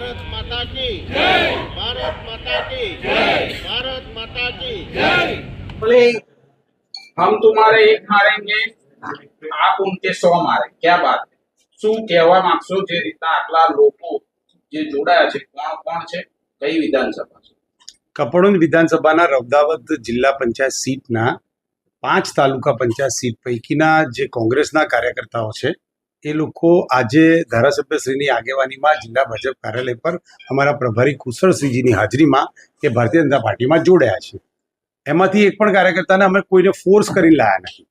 भारत माता की भारत माता की भारत माता की बोले हम तुम्हारे एक मारेंगे आप उनके સો મારે ક્યાં બાત है? શું કહેવા માંગશો જે રીતના આટલા લોકો જે જોડાયા છે કોણ કોણ છે કઈ વિધાનસભા છે કપડોન વિધાનસભાના રવદાવત જિલ્લા પંચાયત સીટના પાંચ તાલુકા પંચાયત સીટ પૈકીના જે કોંગ્રેસના કાર્યકર્તાઓ છે એ લોકો આજે ધારાસભ્યશ્રીની આગેવાનીમાં જિલ્લા ભાજપ કાર્યાલય પર અમારા પ્રભારી કુશળસિંહજીની હાજરીમાં એ ભારતીય જનતા પાર્ટીમાં જોડાયા છે. એમાંથી એક પણ કાર્યકર્તાને અમે કોઈને ફોર્સ કરીને લાયા નથી.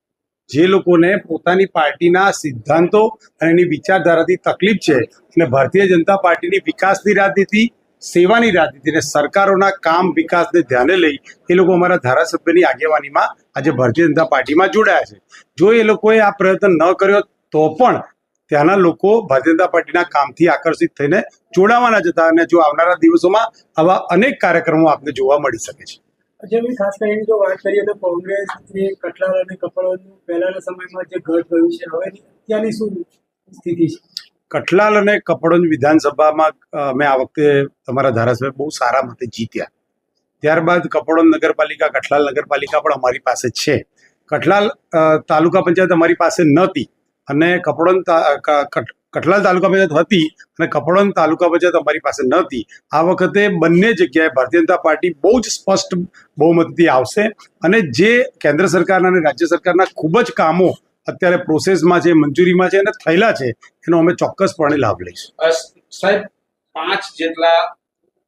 જે લોકોને પોતાની પાર્ટીના સિદ્ધાંતો અને એની વિચારધારાથી તકલીફ છે અને ભારતીય જનતા પાર્ટીની વિકાસની રાજનીતિ, સેવાની રાજનીતિ અને સરકારોના કામ વિકાસને ધ્યાને લઈ એ લોકો અમારા ધારાસભ્યની આગેવાનીમાં આજે ભારતીય જનતા પાર્ટીમાં જોડાયા છે. જો એ લોકોએ આ પ્રયત્ન ન કર્યો તો પણ ત્યાંના લોકો ભારતીય જનતા પાર્ટીના કામથી આકર્ષિત થઈને જોડાવાના જ હતા અને જો આવનારા દિવસોમાં આવા અનેક કાર્યક્રમો આપને જોવા મળી શકે છે. અજયભાઈ ખાસ કરીને જો વાત કરીએ તો કોંગ્રેસ જે કટલાલ અને કપડવાનું પહેલાના સમયમાં જે ઘટ ગયું છે હવે ત્યાંની શું સ્થિતિ છે? કટલાલ અને કપડોંજ વિધાનસભામાં અમે આ વખતે તમારા ધારાસભ્ય બહુ સારા મતે જીત્યા. ત્યારબાદ કપડોન નગરપાલિકા કઠલાલ નગરપાલિકા પણ અમારી પાસે છે. કઠલાલ તાલુકા પંચાયત અમારી પાસે નહોતી. અને કપડોંજ તા- ક- કઠ- કઠલાલ તાલુકા પંચાયત હતી અને કપડોન તાલુકા પંચાયત અમારી પાસે નહોતી. આ વખતે બંને જગ્યાએ ભારતીય જનતા પાર્ટી બહુ જ સ્પષ્ટ બહુમતીથી આવશે અને જે કેન્દ્ર સરકારના અને રાજ્ય સરકારના ખૂબ જ કામો અત્યારે પ્રોસેસમાં છે, મંજૂરીમાં છે અને થયેલા છે, એનો અમે ચોક્કસપણે લાભ લઈશું. સાહેબ, પાંચ જેટલા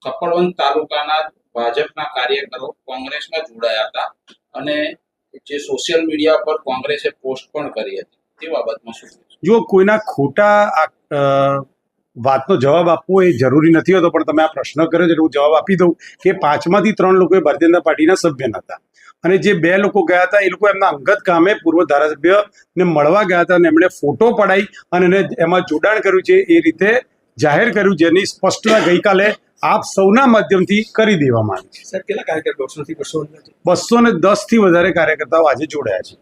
કપડવંત તાલુકાના ભાજપના કાર્યકરો કોંગ્રેસમાં જોડાયા હતા અને જે સોશિયલ મીડિયા પર કોંગ્રેસે પોસ્ટ પણ કરી હતી. તે બાબતમાં શું જો કોઈના ખોટા વાતનો જવાબ આપવો એ જરૂરી નથી હોતો પણ તમે આ પ્રશ્ન કર્યો છે એટલે હું જવાબ આપી દઉં કે પાંચમાંથી ત્રણ લોકો એ ભારતીય જનતા પાર્ટીના સભ્ય નહોતા. અને જે બે લોકો ગયા હતા એ લોકો એમના અંગત કામે પૂર્વ ધારાસભ્યને મળવા ગયા હતા અને એમણે ફોટો પડાઈ અને એને એમાં જોડાણ કર્યું છે એ રીતે જાહેર કર્યું જેની સ્પષ્ટતા ગઈકાલે આપ સૌના માધ્યમથી કરી દેવામાં આવી છે. બસો ને દસથી વધારે કાર્યકર્તાઓ આજે જોડાયા છે.